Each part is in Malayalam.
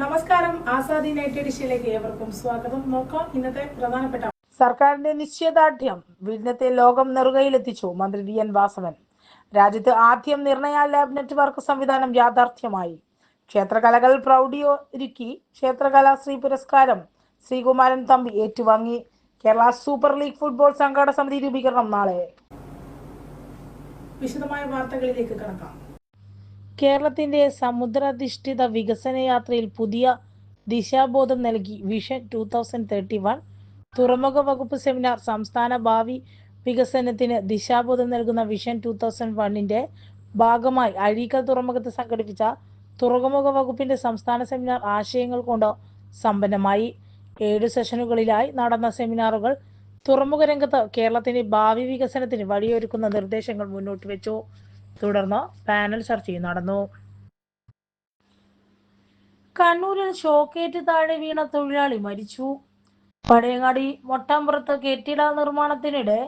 നമസ്കാരം. ആസാദി നൈറ്റ് എഡിഷനിലേക്ക് ഏവർക്കും സ്വാഗതം. നോക്കാം ഇന്നത്തെ പ്രധാനപ്പെട്ട സർക്കാരിന്റെ നിശ്ചയദാർഢ്യം വിഴിഞ്ഞത്തെ ലോകം നെറുകയിലെത്തിച്ചു മന്ത്രി വി എൻ വാസവൻ. രാജ്യത്ത് ആദ്യം നിർണയ ലാബ് നെറ്റ്വർക്ക് സംവിധാനം യാഥാർത്ഥ്യമായി. ക്ഷേത്രകലകൾ പ്രൗഢിയൊരുക്കി ക്ഷേത്രകലാശ്രീ പുരസ്കാരം ശ്രീകുമാരൻ തമ്പി ഏറ്റുവാങ്ങി. കേരള സൂപ്പർ ലീഗ് ഫുട്ബോൾ സംഘാടക സമിതി രൂപീകരണം നാളെ. വിശദമായ വാർത്തകളിലേക്ക് കടക്കാം. കേരളത്തിന്റെ സമുദ്രാധിഷ്ഠിത വികസന യാത്രയിൽ പുതിയ ദിശാബോധം നൽകി vision two thousand thirty one. തുറമുഖ വകുപ്പ് സെമിനാർ സംസ്ഥാന ഭാവി വികസനത്തിന് ദിശാബോധം നൽകുന്ന വിഷൻ ടൂ തൗസൻഡ് വണ്ണിന്റെ ഭാഗമായി അഴീക്കൽ തുറമുഖത്ത് സംഘടിപ്പിച്ച തുറമുഖ വകുപ്പിന്റെ സംസ്ഥാന സെമിനാർ ആശയങ്ങൾ കൊണ്ട് സമ്പന്നമായി. ഏഴ് സെഷനുകളിലായി നടന്ന സെമിനാറുകൾ തുറമുഖ രംഗത്ത് കേരളത്തിന്റെ ഭാവി വികസനത്തിന് വഴിയൊരുക്കുന്ന നിർദ്ദേശങ്ങൾ മുന്നോട്ട് വെച്ചു. തുടർന്ന് പാനൽ ചർച്ചയും നടന്നു. കണ്ണൂരിൽ ഷോക്കേറ്റ് താഴെ വീണ തൊഴിലാളി മരിച്ചു. പഴയങ്ങാടി മൊട്ടാമ്പുറത്ത് കെട്ടിട നിർമ്മാണത്തിനിടെ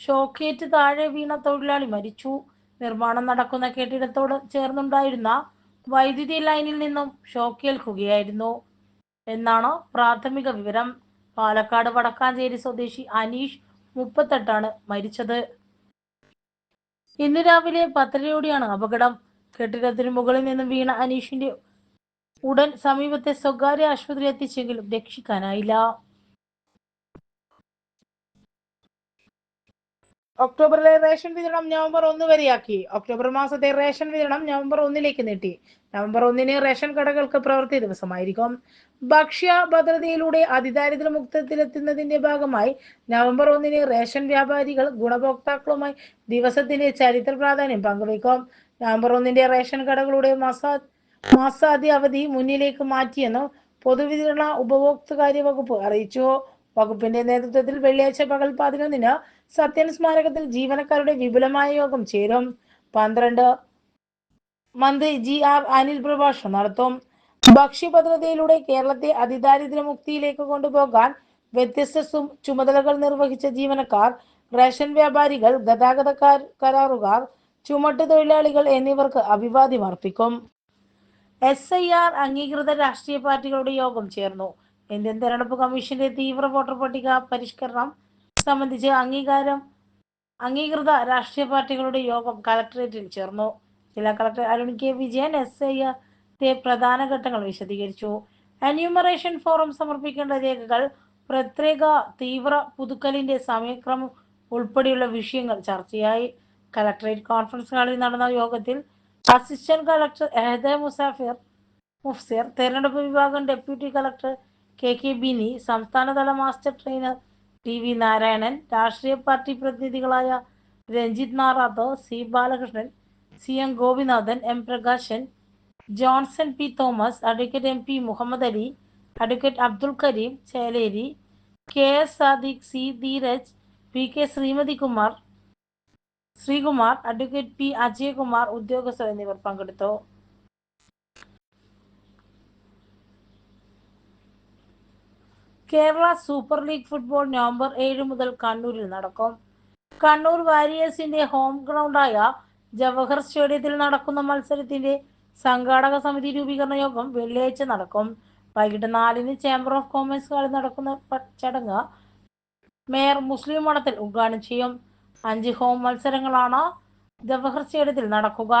ഷോക്കേറ്റ് താഴെ വീണ തൊഴിലാളി മരിച്ചു. നിർമ്മാണം നടക്കുന്ന കെട്ടിടത്തോട് ചേർന്നുണ്ടായിരുന്ന വൈദ്യുതി ലൈനിൽ നിന്നും ഷോക്കേൽക്കുകയായിരുന്നു. എന്നാണ് പ്രാഥമിക വിവരം. പാലക്കാട് വടക്കാഞ്ചേരി സ്വദേശി അനീഷ് മുപ്പത്തെട്ടാണ് മരിച്ചത്. ഇന്ന് രാവിലെ പത്തരയോടെയാണ് അപകടം. കെട്ടിടത്തിന് മുകളിൽ നിന്ന് വീണ അനീഷിന്റെ ഉടൻ സമീപത്തെ സ്വകാര്യ ആശുപത്രിയിൽ എത്തിച്ചെങ്കിലും രക്ഷിക്കാനായില്ല. ഒക്ടോബറിലെ റേഷൻ വിതരണം നവംബർ ഒന്ന് വരെയാക്കി. ഒക്ടോബർ മാസത്തെ റേഷൻ വിതരണം നവംബർ ഒന്നിലേക്ക് നീട്ടി. നവംബർ ഒന്നിന് റേഷൻ കടകൾക്ക് പ്രവൃത്തി ദിവസമായിരിക്കും. ഭക്ഷ്യ ഭദ്രതയിലൂടെ അതിദാരിദ്ര്യ മുക്തത്തിലെത്തുന്നതിന്റെ ഭാഗമായി നവംബർ ഒന്നിന് റേഷൻ വ്യാപാരികൾ ഗുണഭോക്താക്കളുമായി ദിവസത്തിന്റെ ചരിത്ര പ്രാധാന്യം പങ്കുവയ്ക്കും. നവംബർ ഒന്നിന്റെ റേഷൻ കടകളുടെ മാസാ മാസാദ്യ അവധി മുന്നിലേക്ക് മാറ്റിയെന്ന് പൊതുവിതരണ ഉപഭോക്തൃകാര്യ വകുപ്പ് അറിയിച്ചു. വകുപ്പിന്റെ നേതൃത്വത്തിൽ വെള്ളിയാഴ്ച പകൽ പതിനൊന്നിന് സത്യൻ സ്മാരകത്തിൽ ജീവനക്കാരുടെ വിപുലമായ യോഗം ചേരും. പന്ത്രണ്ട്. മന്ത്രി ജി ആർ അനിൽ പ്രഭാഷണം നടത്തും. ഭക്ഷ്യഭദ്രതയിലൂടെ കേരളത്തെ അതിദാരിദ്ര്യ മുക്തിയിലേക്ക് കൊണ്ടുപോകാൻ വ്യത്യസ്ത ചുമതലകൾ നിർവഹിച്ച ജീവനക്കാർ റേഷൻ വ്യാപാരികൾ ഗതാഗത കരാറുകാർ ചുമട്ട് തൊഴിലാളികൾ എന്നിവർക്ക് അഭിവാദ്യം അർപ്പിക്കും. എസ് ഐ ആർ അംഗീകൃത രാഷ്ട്രീയ പാർട്ടികളുടെ യോഗം ചേർന്നു. ഇന്ത്യൻ തെരഞ്ഞെടുപ്പ് കമ്മീഷന്റെ തീവ്ര വോട്ടർ പട്ടിക പരിഷ്കരണം സംബന്ധിച്ച് അംഗീകാരം അംഗീകൃത രാഷ്ട്രീയ പാർട്ടികളുടെ യോഗം കലക്ടറേറ്റിൽ ചേർന്നു. ജില്ലാ collector Arun K. Vijayan S I പ്രധാന ഘട്ടങ്ങൾ വിശദീകരിച്ചു. അന്യൂമറേഷൻ ഫോറം സമർപ്പിക്കേണ്ട രേഖകൾ പ്രത്യേക തീവ്ര പുതുക്കലിന്റെ സമയക്രമം ഉൾപ്പെടെയുള്ള വിഷയങ്ങൾ ചർച്ചയായി. കലക്ടറേറ്റ് കോൺഫറൻസ് ഹാളിൽ നടന്ന യോഗത്തിൽ അസിസ്റ്റന്റ് കളക്ടർ എഹദ മുസാഫിർ മുഫ്സിർ തെരഞ്ഞെടുപ്പ് വിഭാഗം deputy collector K K Bini സംസ്ഥാനതല master trainer T V Narayanan രാഷ്ട്രീയ party പ്രതിനിധികളായ Ranjith Narath C Balakrishnan C M Gopinathan M Prakashan Johnson P Thomas advocate M P Muhammad Ali advocate Abdul Kareem Cheleri K S Sadiq C Dheeraj P K Sreemathi Kumar Sreekumar advocate P Ajayakumar ഉദ്യോഗസ്ഥർ എന്നിവർ പങ്കെടുത്തു. Kerala super league football November ഏഴ് മുതൽ കണ്ണൂരിൽ നടക്കും. കണ്ണൂർ വാരിയേഴ്സിന്റെ ഹോം ഗ്രൗണ്ടായ ജവഹർ സ്റ്റേഡിയത്തിൽ നടക്കുന്ന മത്സരത്തിന്റെ സംഘാടക സമിതി രൂപീകരണ യോഗം വെള്ളിയാഴ്ച നടക്കും. വൈകിട്ട് നാലിന് ചേംബർ ഓഫ് കോമേഴ്സ് ഹാളിൽ നടക്കുന്ന ചടങ്ങ് മേയർ മുസ്ലിം മഠത്തിൽ ഉദ്ഘാടനം ചെയ്യും. അഞ്ച് ഹോം മത്സരങ്ങളാണ് ജവഹർ സ്റ്റേഡിയത്തിൽ നടക്കുക.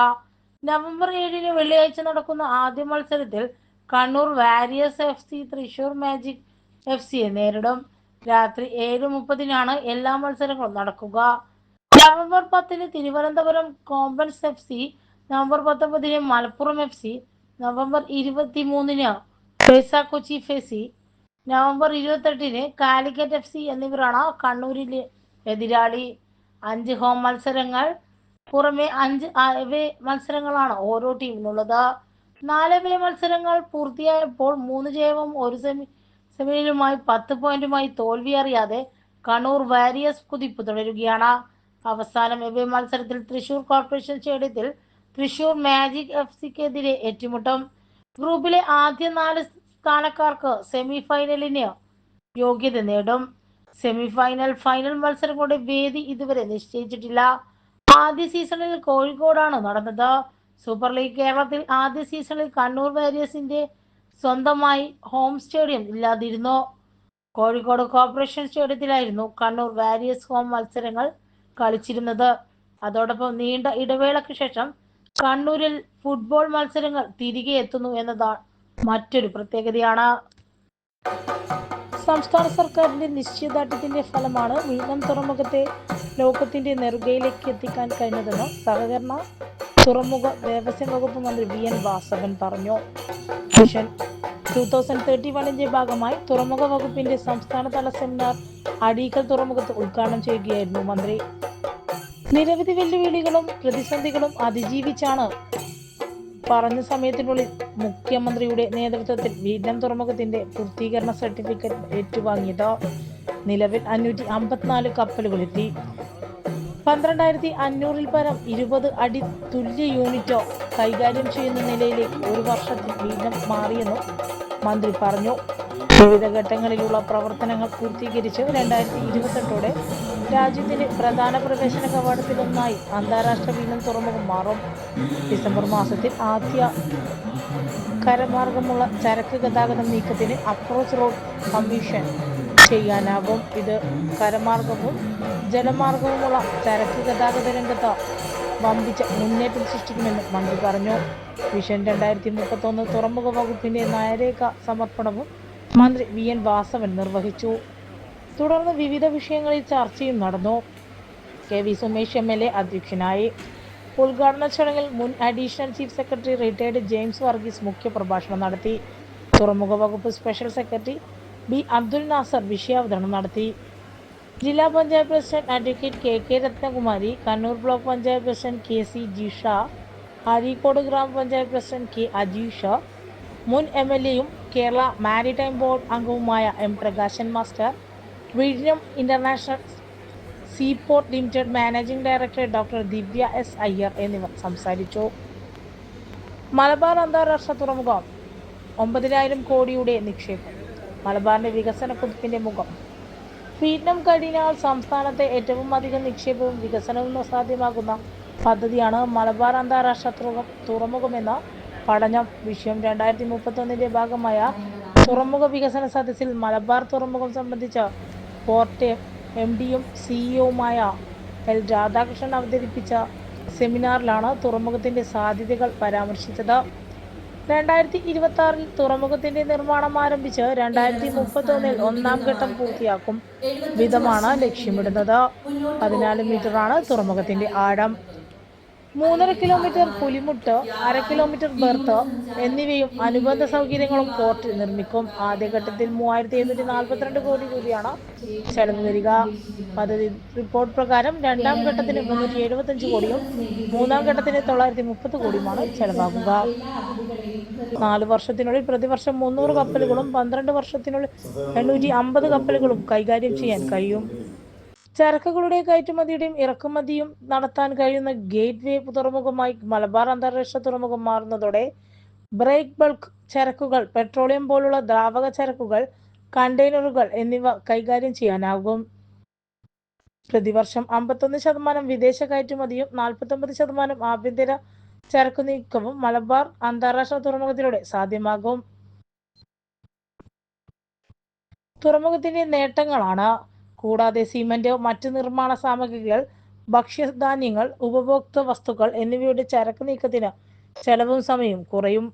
നവംബർ ഏഴിന് വെള്ളിയാഴ്ച നടക്കുന്ന ആദ്യ മത്സരത്തിൽ Kannur warriors F C Thrissur magic F സിയെ നേരിടും. രാത്രി ഏഴ് മുപ്പതിനാണ് എല്ലാ മത്സരങ്ങളും നടക്കുക. നവംബർ പത്തിന് Thiruvananthapuram Kombans F C November പത്തൊമ്പതിന് മലപ്പുറം എഫ് സി നവംബർ ഇരുപത്തി മൂന്നിന് പേസ കൊച്ചി എഫ് സി നവംബർ ഇരുപത്തെട്ടിന് കാലിക്കറ്റ് എഫ് സി എന്നിവരാണ് കണ്ണൂരിലെ എതിരാളി. അഞ്ച് ഹോം മത്സരങ്ങൾ. പുറമെ അഞ്ച് അവേ മത്സരങ്ങളാണ് ഓരോ ടീമിനുള്ളത് നാല് അവേ മത്സരങ്ങൾ പൂർത്തിയായപ്പോൾ മൂന്ന് ജയവും ഒരു സെമി സെമിയിലുമായി പത്ത് പോയിന്റുമായി തോൽവി അറിയാതെ കണ്ണൂർ വാരിയേഴ്സ് കുതിപ്പ് തുടരുകയാണ്. അവസാനം എവേ മത്സരത്തിൽ തൃശൂർ കോർപ്പറേഷൻ സ്റ്റേഡിയത്തിൽ തൃശൂർ മാജിക് എഫ് സിക്കെതിരെ ഏറ്റുമുട്ടും. ഗ്രൂപ്പിലെ ആദ്യ നാല് സ്ഥാനക്കാർക്ക് സെമി ഫൈനലിന് യോഗ്യത നേടും. സെമി ഫൈനൽ ഫൈനൽ മത്സരങ്ങളുടെ വേദി ഇതുവരെ നിശ്ചയിച്ചിട്ടില്ല. ആദ്യ സീസണിൽ കോഴിക്കോടാണ് നടന്നത്. സൂപ്പർ ലീഗ് കേരളത്തിൽ ആദ്യ സീസണിൽ കണ്ണൂർ വാരിയേഴ്സിന്റെ സ്വന്തമായി ഹോം സ്റ്റേഡിയം ഇല്ലാതിരുന്നു? കോഴിക്കോട് കോർപ്പറേഷൻ സ്റ്റേഡിയത്തിലായിരുന്നു കണ്ണൂർ വാരിയസ് ഹോം മത്സരങ്ങൾ കളിച്ചിരുന്നത്. അതോടൊപ്പം നീണ്ട ഇടവേളയ്ക്ക് ശേഷം കണ്ണൂരിൽ ഫുട്ബോൾ മത്സരങ്ങൾ തിരികെ എത്തുന്നു എന്നതാണ് മറ്റൊരു പ്രത്യേകതയാണ്. സംസ്ഥാന സർക്കാരിന്റെ നിശ്ചയദാർഢ്യത്തിന്റെ ഫലമാണ് വീണ്ടും തുറമുഖത്തെ ലോകത്തിന്റെ നെറുകയിലേക്ക് എത്തിക്കാൻ കഴിഞ്ഞതെന്ന് സഹകരണ തുറമുഖ ദേവസ്വം വകുപ്പ് മന്ത്രി വി എൻ വാസവൻ പറഞ്ഞു. മിഷൻ ടൂ തൗസൻഡ് തേർട്ടി വണ്ണിന്റെ ഭാഗമായി തുറമുഖ വകുപ്പിന്റെ സംസ്ഥാനതല സെമിനാർ അടീക്കൽ തുറമുഖത്ത് ഉദ്ഘാടനം ചെയ്യുകയായിരുന്നു മന്ത്രി. നിരവധി വെല്ലുവിളികളും പ്രതിസന്ധികളും അതിജീവിച്ചാണ് പറഞ്ഞ സമയത്തിനുള്ളിൽ മുഖ്യമന്ത്രിയുടെ നേതൃത്വത്തിൽ വീണ്ടം തുറമുഖത്തിന്റെ പൂർത്തീകരണ സർട്ടിഫിക്കറ്റ് ഏറ്റുവാങ്ങിയത്. നിലവിൽ അഞ്ഞൂറ്റി അമ്പത്തിനാല് കപ്പലുകളെത്തി പന്ത്രണ്ടായിരത്തി അഞ്ഞൂറിൽ പരം ഇരുപത് അടി തുല്യ യൂണിറ്റോ കൈകാര്യം ചെയ്യുന്ന നിലയിലേക്ക് ഒരു വർഷത്തിൽ വീണ്ടും മാറിയെന്നും മന്ത്രി പറഞ്ഞു. വിവിധ ഘട്ടങ്ങളിലുള്ള പ്രവർത്തനങ്ങൾ പൂർത്തീകരിച്ച് രണ്ടായിരത്തി ഇരുപത്തെട്ടോടെ രാജ്യത്തിന്റെ പ്രധാന പ്രവേശന കവാടത്തിലൊന്നായി അന്താരാഷ്ട്ര വീണ്ടും തുറമുഖം മാറും. ഡിസംബർ മാസത്തിൽ ആദ്യ കരമാർഗമുള്ള ചരക്ക് ഗതാഗത നീക്കത്തിന് അപ്രോച്ച് റോഡ് കമ്മീഷൻ ചെയ്യാനാകും. ഇത് കരമാർഗവും ജലമാർഗവുമുള്ള ചരക്ക് ഗതാഗത രംഗത്ത് വമ്പിച്ച മുന്നേറ്റം സൃഷ്ടിക്കുമെന്ന് മന്ത്രി പറഞ്ഞു. വിഷൻ രണ്ടായിരത്തി മുപ്പത്തൊന്ന് തുറമുഖ വകുപ്പിന്റെ നയരേഖ സമർപ്പണവും മന്ത്രി വി. എൻ. വാസവൻ നിർവഹിച്ചു. തുടർന്ന് വിവിധ വിഷയങ്ങളിൽ ചർച്ചയും നടന്നു. K. V. Sumesh M. L. A അധ്യക്ഷനായി. ഉദ്ഘാടന ചടങ്ങിൽ മുൻ additional chief secretary retired James Varghese മുഖ്യപ്രഭാഷണം നടത്തി. തുറമുഖ വകുപ്പ് special secretary B Abdul Nasar വിഷയാവതരണം നടത്തി. ജില്ലാ panchayat president advocate K K Rathnakumari Kannur block panchayat president K C Jisha Areekode ഗ്രാമപഞ്ചായത്ത് പ്രസിഡന്റ് കെ അജീഷ മുൻ എം എൽ എയും കേരള മാരിടൈം ബോർഡ് അംഗവുമായ എം പ്രകാശൻ മാസ്റ്റർ വിഴിഞ്ഞം international seaport limited managing director doctor Divya S Iyer എന്നിവർ സംസാരിച്ചു. മലബാർ അന്താരാഷ്ട്ര തുറമുഖം ഒമ്പതിനായിരം കോടിയുടെ നിക്ഷേപം. മലബാറിന്റെ വികസന കുതിപ്പിന്റെ മുഖം. വീണ്ടും കഴിഞ്ഞാൽ സംസ്ഥാനത്തെ ഏറ്റവും അധികം നിക്ഷേപവും വികസനവും സാധ്യമാകുന്ന പദ്ധതിയാണ് മലബാർ അന്താരാഷ്ട്ര തുറമുഖം തുറമുഖമെന്ന പഠനം വിഷയം. രണ്ടായിരത്തി മുപ്പത്തൊന്നിന്റെ ഭാഗമായ തുറമുഖ വികസന സദസ്സിൽ മലബാർ തുറമുഖം സംബന്ധിച്ച പോർട്ട് എം ഡിയും സിഇഒയുമായ എൽ രാധാകൃഷ്ണൻ അവതരിപ്പിച്ച സെമിനാറിലാണ് തുറമുഖത്തിന്റെ സാധ്യതകൾ പരാമർശിച്ചത്. രണ്ടായിരത്തി ഇരുപത്തി ആറിൽ തുറമുഖത്തിന്റെ നിർമ്മാണം ആരംഭിച്ച് രണ്ടായിരത്തി മുപ്പത്തി ഒന്നിൽ ഒന്നാം ഘട്ടം പൂർത്തിയാക്കും. വിധമാണ് ലക്ഷ്യമിടുന്നത്. പതിനാല് മീറ്ററാണ് തുറമുഖത്തിന്റെ ആഴം. മൂന്നര കിലോമീറ്റർ പുലിമുട്ട് അര കിലോമീറ്റർ ബെർത്ത് എന്നിവയും അനുബന്ധ സൗകര്യങ്ങളും പോർട്ട് നിർമ്മിക്കും. ആദ്യഘട്ടത്തിൽ മൂവായിരത്തി എഴുന്നൂറ്റി നാൽപ്പത്തിരണ്ട് കോടി രൂപയാണ് ചെലവ് വരിക. പദ്ധതി റിപ്പോർട്ട് പ്രകാരം രണ്ടാം ഘട്ടത്തിന് മുന്നൂറ്റി എഴുപത്തഞ്ച് കോടിയും മൂന്നാം ഘട്ടത്തിന് തൊള്ളായിരത്തി മുപ്പത് കോടിയുമാണ് ചെലവാകുക. നാല് വർഷത്തിനുള്ളിൽ പ്രതിവർഷം മുന്നൂറ് കപ്പലുകളും പന്ത്രണ്ട് വർഷത്തിനുള്ളിൽ എണ്ണൂറ്റി അമ്പത് കപ്പലുകളും കൈകാര്യം ചെയ്യാൻ കഴിയും. ചരക്കുകളുടെ കയറ്റുമതിയുടെയും ഇറക്കുമതിയും നടത്താൻ കഴിയുന്ന ഗേറ്റ് വേ തുറമുഖമായി മലബാർ അന്താരാഷ്ട്ര തുറമുഖം മാറുന്നതോടെ ബ്രേക്ക് ബൾക്ക് ചരക്കുകൾ പെട്രോളിയം പോലുള്ള ദ്രാവക ചരക്കുകൾ കണ്ടെയ്നറുകൾ എന്നിവ കൈകാര്യം ചെയ്യാനാകും. പ്രതിവർഷം അമ്പത്തൊന്ന് ശതമാനം വിദേശ കയറ്റുമതിയും നാൽപ്പത്തൊമ്പത് ശതമാനം ആഭ്യന്തര ചരക്കു നീക്കവും മലബാർ അന്താരാഷ്ട്ര തുറമുഖത്തിലൂടെ സാധ്യമാകും. തുറമുഖത്തിന്റെ നേട്ടങ്ങളാണ് കൂടാതെ സിമന്റ് മറ്റ് നിർമ്മാണ സാമഗ്രികൾ ഭക്ഷ്യധാന്യങ്ങൾ ഉപഭോക്തൃ വസ്തുക്കൾ എന്നിവയുടെ ചരക്ക് നീക്കത്തിന് ചെലവും സമയവും കുറയും.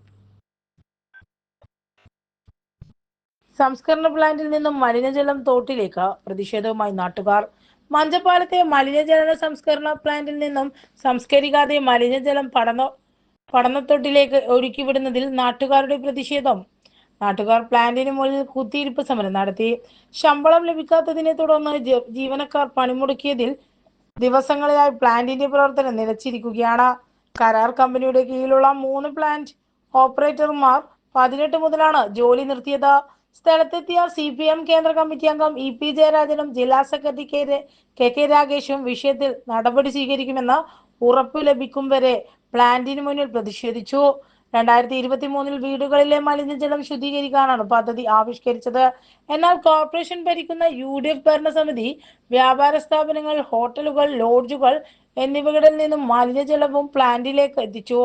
സംസ്കരണ പ്ലാന്റിൽ നിന്നും മലിനജലം തോട്ടിലേക്ക് പ്രതിഷേധവുമായി നാട്ടുകാർ. മഞ്ചപ്പാലത്തെ മലിനജല സംസ്കരണ പ്ലാന്റിൽ നിന്നും സംസ്കരിക്കാതെ മലിനജലം പഠന പഠനത്തൊട്ടിലേക്ക് ഒഴുക്കിവിടുന്നതിൽ നാട്ടുകാരുടെ പ്രതിഷേധം നാട്ടുകാർ പ്ലാന്റിന് മുകളിൽ കുത്തിയിരിപ്പ് സമരം നടത്തി. ശമ്പളം ലഭിക്കാത്തതിനെ തുടർന്ന് ജീവനക്കാർ പണിമുടക്കിയതിൽ ദിവസങ്ങളിലായി പ്ലാന്റിന്റെ പ്രവർത്തനം നിലച്ചിരിക്കുകയാണ്. കരാർ കമ്പനിയുടെ കീഴിലുള്ള മൂന്ന് പ്ലാന്റ് ഓപ്പറേറ്റർമാർ പതിനെട്ട് മുതലാണ് ജോലി നിർത്തിയത്. സ്ഥലത്തെത്തിയ സി പി എം കേന്ദ്ര കമ്മിറ്റി അംഗം ഇ പി ജയരാജനും ജില്ലാ സെക്രട്ടറി കെ കെ കെ രാഗേഷും വിഷയത്തിൽ നടപടി സ്വീകരിക്കുമെന്ന് ഉറപ്പ് ലഭിക്കും വരെ പ്ലാന്റിന് മുന്നിൽ പ്രതിഷേധിച്ചു. രണ്ടായിരത്തി ഇരുപത്തി മൂന്നിൽ വീടുകളിലെ മലിനജലം ശുദ്ധീകരിക്കാനാണ് പദ്ധതി ആവിഷ്കരിച്ചത്. എന്നാൽ കോർപ്പറേഷൻ ഭരിക്കുന്ന യു ഡി എഫ് ഭരണസമിതി വ്യാപാര സ്ഥാപനങ്ങൾ ഹോട്ടലുകൾ ലോഡ്ജുകൾ എന്നിവകളിൽ നിന്നും മലിനജലവും പ്ലാന്റിലേക്ക് എത്തിച്ചു.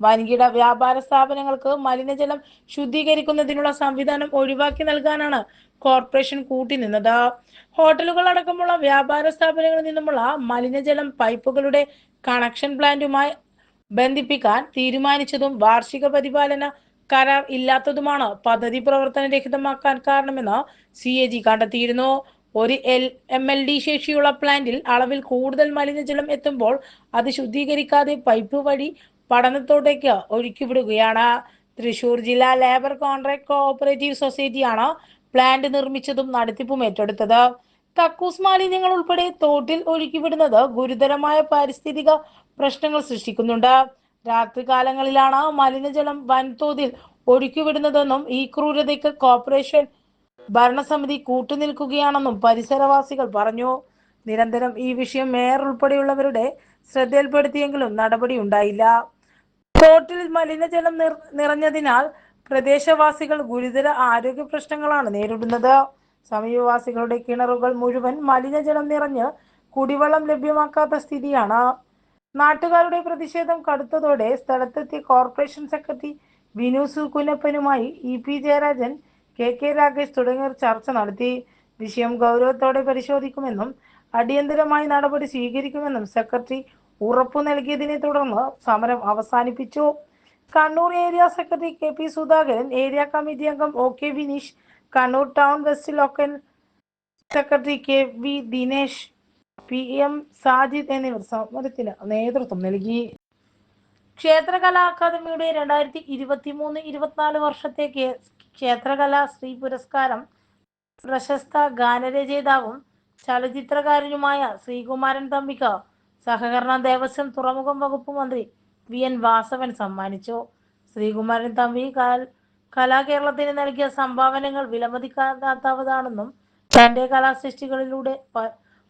വൻകിട വ്യാപാര സ്ഥാപനങ്ങൾക്ക് മലിനജലം ശുദ്ധീകരിക്കുന്നതിനുള്ള സംവിധാനം ഒഴിവാക്കി നൽകാനാണ് കോർപ്പറേഷൻ കൂട്ടിനിന്നത് ഹോട്ടലുകൾ അടക്കമുള്ള വ്യാപാര സ്ഥാപനങ്ങളിൽ നിന്നുമുള്ള മലിനജലം പൈപ്പുകളുടെ കണക്ഷൻ പ്ലാന്റുമായി ബന്ധിപ്പിക്കാൻ തീരുമാനിച്ചതും വാർഷിക പരിപാലന കരാർ ഇല്ലാത്തതുമാണ് പദ്ധതി പ്രവർത്തനരഹിതമാക്കാൻ കാരണമെന്ന് സി എ ജി കണ്ടെത്തിയിരുന്നു. ഒരു എൽ എം എൽ ഡി ശേഷിയുള്ള പ്ലാന്റിൽ അളവിൽ കൂടുതൽ മലിനജലം എത്തുമ്പോൾ അത് ശുദ്ധീകരിക്കാതെ പൈപ്പ് വഴി പഠനത്തോട്ടേക്ക് ഒഴുക്കിവിടുകയാണ് തൃശൂർ ജില്ലാ ലേബർ കോൺട്രാക്ട് കോഓപ്പറേറ്റീവ് സൊസൈറ്റിയാണ് പ്ലാന്റ് നിർമ്മിച്ചതും നടത്തിപ്പും ഏറ്റെടുത്തത്. കക്കൂസ് മാലിന്യങ്ങൾ ഉൾപ്പെടെ തോട്ടിൽ ഒഴുക്കിവിടുന്നത് ഗുരുതരമായ പാരിസ്ഥിതിക പ്രശ്നങ്ങൾ സൃഷ്ടിക്കുന്നുണ്ട്. രാത്രികാലങ്ങളിലാണ് മലിനജലം വൻതോതിൽ ഒഴുക്കിവിടുന്നതെന്നും ഈ ക്രൂരതയ്ക്ക് കോർപ്പറേഷൻ ഭരണസമിതി കൂട്ടുനിൽക്കുകയാണെന്നും പരിസരവാസികൾ പറഞ്ഞു. നിരന്തരം ഈ വിഷയം മേയർ ഉൾപ്പെടെയുള്ളവരുടെ ശ്രദ്ധയിൽപ്പെടുത്തിയെങ്കിലും നടപടി ഉണ്ടായില്ല. തോട്ടിൽ മലിനജലം നിറഞ്ഞതിനാൽ പ്രദേശവാസികൾ ഗുരുതര ആരോഗ്യ പ്രശ്നങ്ങളാണ് നേരിടുന്നത്. സമീപവാസികളുടെ കിണറുകൾ മുഴുവൻ മലിനജലം നിറഞ്ഞ് കുടിവെള്ളം ലഭ്യമാക്കാത്ത സ്ഥിതിയാണ്. നാട്ടുകാരുടെ പ്രതിഷേധം കടുത്തതോടെ സ്ഥലത്തെത്തിയ corporation secretary Vinu സുകുലപ്പനുമായി E P Jayarajan K K Rakesh തുടങ്ങിയവർ ചർച്ച നടത്തി. വിഷയം ഗൗരവത്തോടെ പരിശോധിക്കുമെന്നും അടിയന്തരമായി നടപടി സ്വീകരിക്കുമെന്നും സെക്രട്ടറി ഉറപ്പു നൽകിയതിനെ തുടർന്ന് സമരം അവസാനിപ്പിച്ചു. Kannur area secretary K P Sudhakaran area committee അംഗം O K Vineesh Kannur town west local secretary K V Dinesh P M Sajid എന്നിവർ സമരത്തിന് നേതൃത്വം നൽകി. ക്ഷേത്രകലാ അക്കാദമിയുടെ രണ്ടായിരത്തി ഇരുപത്തി മൂന്ന് ഇരുപത്തിനാല് വർഷത്തേക്ക് ക്ഷേത്രകലാ ശ്രീ പുരസ്കാരം പ്രശസ്ത ഗാനരചയിതാവും ചലച്ചിത്രകാരനുമായ ശ്രീകുമാരൻ തമ്പിക്ക് സഹകരണ ദേവസ്വം തുറമുഖം വകുപ്പ് മന്ത്രി വി എൻ വാസവൻ സമ്മാനിച്ചു. ശ്രീകുമാരൻ തമ്പി കലാകേരളത്തിന് നൽകിയ സംഭാവനകൾ വിലമതിക്കാത്തവതാണെന്നും തന്റെ കലാസൃഷ്ടികളിലൂടെ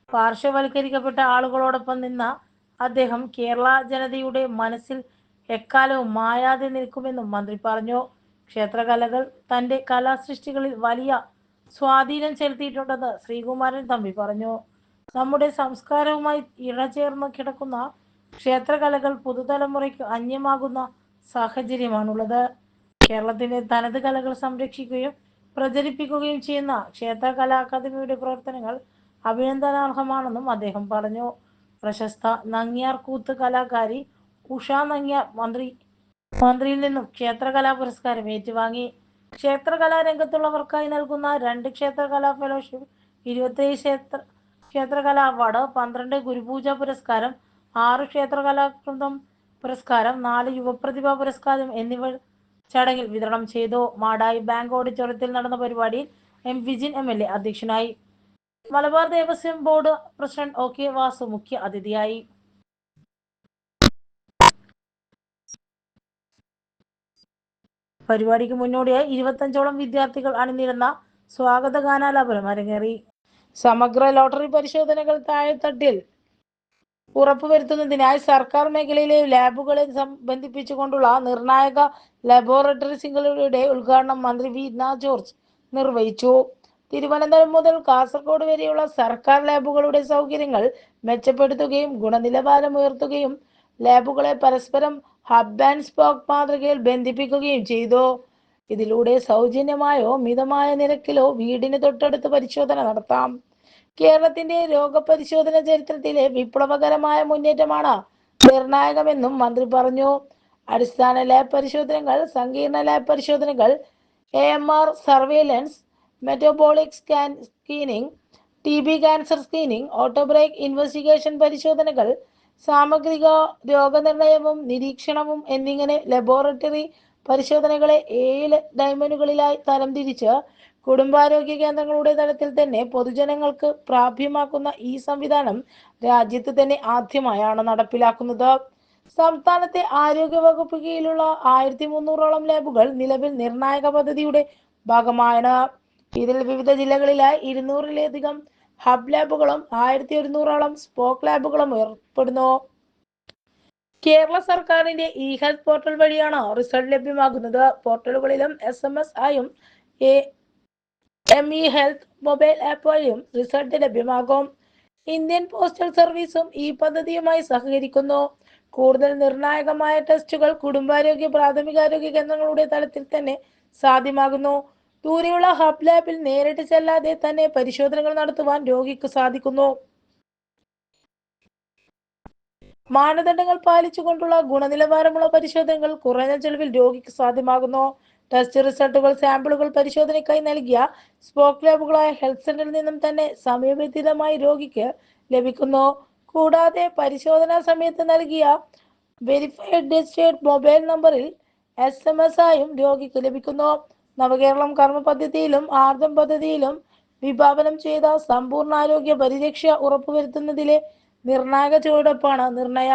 പാർശ്വവൽക്കരിക്കപ്പെട്ട ആളുകളോടൊപ്പം നിന്ന അദ്ദേഹം കേരള ജനതയുടെ മനസ്സിൽ എക്കാലവും മായാതെ നിൽക്കുമെന്നും മന്ത്രി പറഞ്ഞു. ക്ഷേത്രകലകൾ തന്റെ കലാസൃഷ്ടികളിൽ വലിയ സ്വാധീനം ചെലുത്തിയിട്ടുണ്ടെന്ന് ശ്രീകുമാരൻ തമ്പി പറഞ്ഞു. നമ്മുടെ സംസ്കാരവുമായി ഇഴചേർന്ന് കിടക്കുന്ന ക്ഷേത്രകലകൾ പുതുതലമുറയ്ക്ക് അന്യമാകുന്ന സാഹചര്യമാണുള്ളത്. കേരളത്തിന്റെ തനത് കലകൾ സംരക്ഷിക്കുകയും പ്രചരിപ്പിക്കുകയും ചെയ്യുന്ന ക്ഷേത്രകലാ അക്കാദമിയുടെ പ്രവർത്തനങ്ങൾ അഭിനന്ദനാർഹമാണെന്നും അദ്ദേഹം പറഞ്ഞു. പ്രശസ്ത നങ്ങിയാർകൂത്ത് കലാകാരി ഉഷ നങ്ങ്യാർ മന്ത്രി മന്ത്രിയിൽ നിന്നും ക്ഷേത്രകലാ പുരസ്കാരം ഏറ്റുവാങ്ങി. ക്ഷേത്രകലാ രംഗത്തുള്ളവർക്കായി നൽകുന്ന രണ്ട് ക്ഷേത്രകലാ ഫെലോഷിപ്പ് ഇരുപത്തേഴ് ക്ഷേത്ര ക്ഷേത്രകലാ അവാർഡ് പന്ത്രണ്ട് ഗുരുപൂജ പുരസ്കാരം ആറ് ക്ഷേത്രകലാകൃതം പുരസ്കാരം നാല് യുവപ്രതിഭാ പുരസ്കാരം എന്നിവ ചടങ്ങിൽ വിതരണം ചെയ്തു. മാടായി ബാങ്ക് ഓഡിറ്റോറിയത്തിൽ നടന്ന പരിപാടിയിൽ M Vijin M L A അധ്യക്ഷനായി. Malabar Devaswom board president O K Vasu മുഖ്യ അതിഥിയായി. പരിപാടിക്ക് മുന്നോടിയായി ഇരുപത്തഞ്ചോളം വിദ്യാർത്ഥികൾ അണിനിരുന്ന സ്വാഗത ഗാനാലാപനം അരങ്ങേറി. സമഗ്ര ലോട്ടറി പരിശോധനകൾ താഴെത്തട്ടിൽ ഉറപ്പുവരുത്തുന്നതിനായി സർക്കാർ മേഖലയിലെ ലാബുകളെ സംബന്ധിപ്പിച്ചുകൊണ്ടുള്ള നിർണായക ലബോറട്ടറി ലബോറട്ടറികളുടെ ഉദ്ഘാടനം മന്ത്രി വി ജോർജ് നിർവഹിച്ചു. തിരുവനന്തപുരം മുതൽ കാസർഗോഡ് വരെയുള്ള സർക്കാർ ലാബുകളുടെ സൗകര്യങ്ങൾ മെച്ചപ്പെടുത്തുകയും ഗുണനിലവാരം ഉയർത്തുകയും ലാബുകളെ പരസ്പരം ഹബ് ആൻഡ് സ്പോക്ക് മാതൃകയിൽ ബന്ധിപ്പിക്കുകയും ചെയ്തു. ഇതിലൂടെ സൗജന്യമായോ മിതമായ നിരക്കിലോ വീടിന് തൊട്ടടുത്ത് പരിശോധന നടത്താം. കേരളത്തിന്റെ രോഗപരിശോധന ചരിത്രത്തിലെ വിപ്ലവകരമായ മുന്നേറ്റമാണ് നിർണായകമെന്നും മന്ത്രി പറഞ്ഞു. അടിസ്ഥാന ലാബ് പരിശോധനകൾ സങ്കീർണ ലാബ് പരിശോധനകൾ A M R surveillance metabolic scan screening T B cancer screening outbreak investigation പരിശോധനകൾ സാമഗ്രിക രോഗനിർണയവും നിരീക്ഷണവും എന്നിങ്ങനെ ലബോറട്ടറി പരിശോധനകളെ ഏഴ് ഡൈമനുകളിലായി തരംതിരിച്ച് കുടുംബാരോഗ്യ കേന്ദ്രങ്ങളുടെ തലത്തിൽ തന്നെ പൊതുജനങ്ങൾക്ക് പ്രാപ്യമാക്കുന്ന ഈ സംവിധാനം രാജ്യത്ത് തന്നെ ആദ്യമായാണ് നടപ്പിലാക്കുന്നത്. സംസ്ഥാനത്തെ ആരോഗ്യ വകുപ്പ് കീഴിലുള്ള ആയിരത്തി മുന്നൂറോളം ലാബുകൾ നിലവിൽ നിർണായക പദ്ധതിയുടെ ഭാഗമാണ്. ഇതിൽ വിവിധ ജില്ലകളിലായി ഇരുന്നൂറിലധികം ഹബ് ലാബുകളും ആയിരത്തി ഒരുന്നൂറോളം സ്പോക്ക് ലാബുകളും ഏർപ്പെടുന്നു. കേരള സർക്കാരിന്റെ ഇ ഹെൽത്ത് പോർട്ടൽ വഴിയാണ് റിസൾട്ട് ലഭ്യമാകുന്നത്? പോർട്ടലുകളിലും എസ് എം എസ് ആയും A E health mobile app വഴിയും റിസൾട്ട് ലഭ്യമാകും. ഇന്ത്യൻ പോസ്റ്റൽ സർവീസും ഈ പദ്ധതിയുമായി സഹകരിക്കുന്നു. കൂടുതൽ നിർണായകമായ ടെസ്റ്റുകൾ കുടുംബാരോഗ്യ പ്രാഥമികാരോഗ്യ കേന്ദ്രങ്ങളുടെ തലത്തിൽ തന്നെ സാധ്യമാകുന്നു. ദൂരെയുള്ള ഹബ് ലാബിൽ നേരിട്ട് ചെല്ലാതെ തന്നെ പരിശോധനകൾ നടത്തുവാൻ രോഗിക്ക് സാധിക്കുന്നു. മാനദണ്ഡങ്ങൾ പാലിച്ചുകൊണ്ടുള്ള ഗുണനിലവാരമുള്ള പരിശോധനകൾ കുറഞ്ഞ ചെലവിൽ രോഗിക്ക് സാധ്യമാകുന്നു. ടെസ്റ്റ് റിസൾട്ടുകൾ സാമ്പിളുകൾ പരിശോധനയ്ക്കായി നൽകിയ സ്പോക്ക് ലാബുകളായ ഹെൽത്ത് സെന്ററിൽ നിന്നും തന്നെ സമയബന്ധിതമായി രോഗിക്ക് ലഭിക്കുന്നു. കൂടാതെ പരിശോധനാ സമയത്ത് നൽകിയ വെരിഫൈഡ് രജിസ്റ്റേർഡ് മൊബൈൽ നമ്പറിൽ എസ് എം എസ് ആയും രോഗിക്ക് ലഭിക്കുന്നു. നവകേരളം കർമ്മ പദ്ധതിയിലും ആർദ്രം പദ്ധതിയിലും വിഭാവനം ചെയ്ത സമ്പൂർണ ആരോഗ്യ പരിരക്ഷ ഉറപ്പുവരുത്തുന്നതിലെ നിർണായക ചുവടൊപ്പാണ് നിർണയ